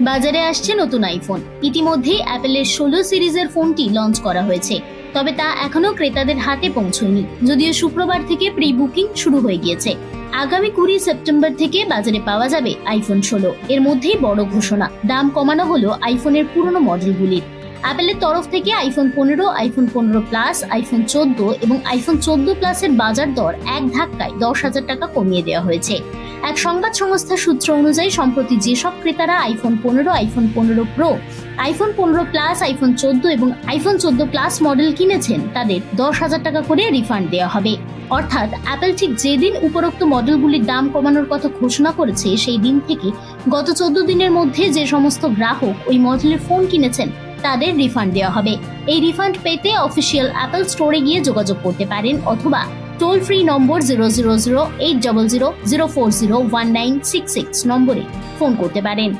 বাজারে আসছে নতুন আইফোন ইতিমধ্যেই অ্যাপেলের ষোলো সিরিজের ফোনটি লঞ্চ করা হয়েছে। তবে তা এখনও ক্রেতাদের হাতে পৌঁছয়নি। যদিও শুক্রবার থেকে প্রি বুকিং শুরু হয়ে গিয়েছে। আগামী কুড়ি সেপ্টেম্বর থেকে বাজারে পাওয়া যাবে আইফোন ষোলো। এর মধ্যেই বড় ঘোষণা। দাম কমানো হলো আইফোনের পুরনো মডেলগুলির। অ্যাপেলের তরফ থেকে আইফোন পনেরো আইফোন পনেরো প্লাস আইফোন চোদ্দ এবং আইফোন চোদ্দ প্লাসের বাজার দর এক ধাক্কায় দশ হাজার টাকা কমিয়ে দেওয়া হয়েছে। এক সংবাদ সংস্থার সূত্র অনুযায়ী, সম্প্রতি যেসব ক্রেতারা আইফোন পনেরো আইফোন পনেরো প্রো আইফোন পনেরো প্লাস আইফোন চোদ্দ এবং আইফোন চোদ্দ প্লাস মডেল কিনেছেন, তাদের দশ হাজার টাকা করে রিফান্ড দেওয়া হবে। অর্থাৎ অ্যাপেল ঠিক যেদিন উপরোক্ত মডেলগুলির দাম কমানোর কথা ঘোষণা করেছে, সেই দিন থেকে গত চোদ্দ দিনের মধ্যে যে সমস্ত গ্রাহক ওই মডেলের ফোন কিনেছেন, তাদের রিফান্ড দেওয়া হবে। এই রিফান্ড পেতে অফিসিয়াল অ্যাপেল স্টোরে গিয়ে যোগাযোগ করতে পারেন অথবা toll free number zero zero zero eight double zero zero four zero one nine six six নম্বরে ফোন করতে পারেন।